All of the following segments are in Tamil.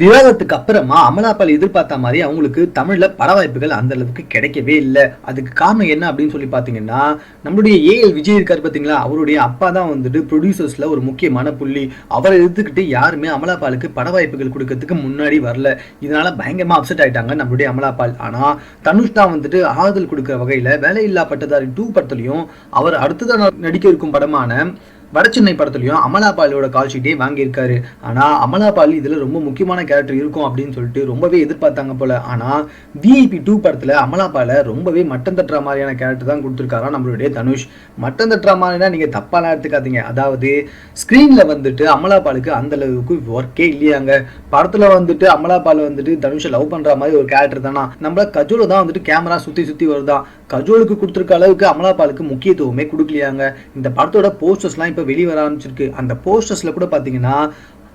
விவாதத்துக்கு அப்புறமா அமலாபால் எதிர்பார்த்த மாதிரி அவங்களுக்கு தமிழ்ல பட வாய்ப்புகள் அந்த அளவுக்கு கிடைக்கவே இல்லை. அதுக்கு காரணம் என்ன அப்படின்னு சொல்லி பார்த்தீங்கன்னா நம்மளுடைய ஏஎல் விஜய் இருக்கார் பார்த்தீங்களா? அவருடைய அப்பா தான் வந்துட்டு ப்ரொடியூசர்ஸ்ல ஒரு முக்கியமான புள்ளி. அவரை எடுத்துக்கிட்டு யாருமே அமலாபாலுக்கு பட வாய்ப்புகள் கொடுக்கறதுக்கு முன்னாடி வரல. இதனால பயங்கரமா அப்செட் ஆயிட்டாங்க நம்மளுடைய அமலாபால். ஆனா தனுஷ் தான் வந்துட்டு ஆறுதல் கொடுக்குற வகையில வேலையில்லா பட்டதாரி டூ படத்துலையும் அவர் அடுத்ததான் நடிக்க இருக்கும் படமான வடச்சென்னை படத்துலையும் அமலாபாலோட கால் ஷீட்டே வாங்கியிருக்காரு. ஆனால் அமலாபால் இதில் ரொம்ப முக்கியமான கேரக்டர் இருக்கும் அப்படின்னு சொல்லிட்டு ரொம்பவே எதிர்பார்த்தாங்க போல. ஆனால் விஐபி டூ படத்தில் அமலாபால ரொம்பவே மட்டம் தட்டுற மாதிரியான கேரக்டர் தான் கொடுத்துருக்காரா நம்மளுடைய தனுஷ். மட்டம் தட்டுற மாதிரினா நீங்கள் தப்பாலாம் எடுத்துக்காதீங்க. அதாவது ஸ்க்ரீனில் வந்துட்டு அமலாபாலுக்கு அந்த அளவுக்கு ஒர்க்கே இல்லையாங்க. படத்தில் வந்துட்டு அமலாபால் வந்துட்டு தனுஷை லவ் பண்ணுற மாதிரி ஒரு கேரக்டர் தானா? நம்மள கஜோல தான் வந்துட்டு கேமரா சுற்றி சுற்றி வருதான் கஜோலுக்கு கொடுத்துருக்க அளவுக்கு அமலாபாலுக்கு முக்கியத்துவமே கொடுக்கலையாங்க. இந்த படத்தோட போஸ்டர்ஸ்லாம் இப்போ வெளியே வர ஆரம்பிச்சிருக்கு. அந்த போஸ்டர்ஸ்ல கூட பார்த்தீங்கன்னா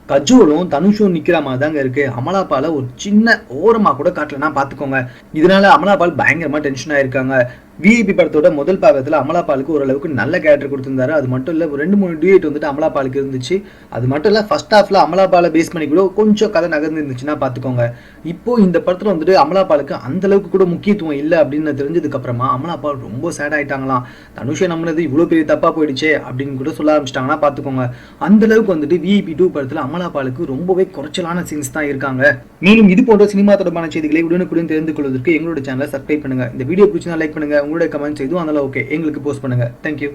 கஜோலும் தனுஷும் நிற்கிற மாதிரி தாங்க இருக்கு. அமலாபால ஒரு சின்ன ஓரமா கூட காட்டலன்னா பாத்துக்கோங்க. இதனால அமலாபால் பயங்கரமா டென்ஷன் ஆயிருக்காங்க. விஐபி படத்தோட முதல் பாகத்துல அமலாபாலுக்கு ஓரளவுக்கு நல்ல கேரக்டர் கொடுத்துருந்தாரு. அது மட்டும் இல்லை ஒரு ரெண்டு மூணு டியூட் வந்துட்டு அமலாபாலுக்கு இருந்துச்சு. அது மட்டும் இல்லை ஃபர்ஸ்ட் ஹாஃப்ல அமலாபாலை பேஸ் பண்ணி கூட கொஞ்சம் கதை நகர்ந்து இருந்துச்சுன்னா பார்த்துக்கோங்க இப்போ இந்த படத்தில் வந்துட்டு அமலாபாலுக்கு அந்த அளவுக்கு கூட முக்கியத்துவம் இல்லை அப்படின்னு தெரிஞ்சதுக்கு அப்புறமா அமலாபால் ரொம்ப சேட் ஆயிட்டாங்களாம். தனுஷை நம்மளது இவ்வளோ பெரிய தப்பா போயிடுச்சே அப்படின்னு கூட சொல்ல ஆரம்பிச்சிட்டாங்கன்னா பார்த்துக்கோங்க அந்த அளவுக்கு வந்துட்டு விஐபி டூ படத்தில் அமலாபாலுக்கு ரொம்பவே குறைச்சலான சீன்ஸ் தான் இருக்காங்க. மேலும் இது போன்ற சினிமா தொடர்பான செய்திகளை உடனுக்குடன் தெரிந்து கொள்வதற்கு எங்களோட சேனலை சப்ஸ்கிரைப் பண்ணுங்க. இந்த வீடியோ பிடிச்சா லைக் பண்ணுங்க. உங்களுடைய கமெண்ட்ஸ் எதுவும் அதனால் ஓகே எங்களுக்கு போஸ்ட் பண்ணுங்க. தேங்க்யூ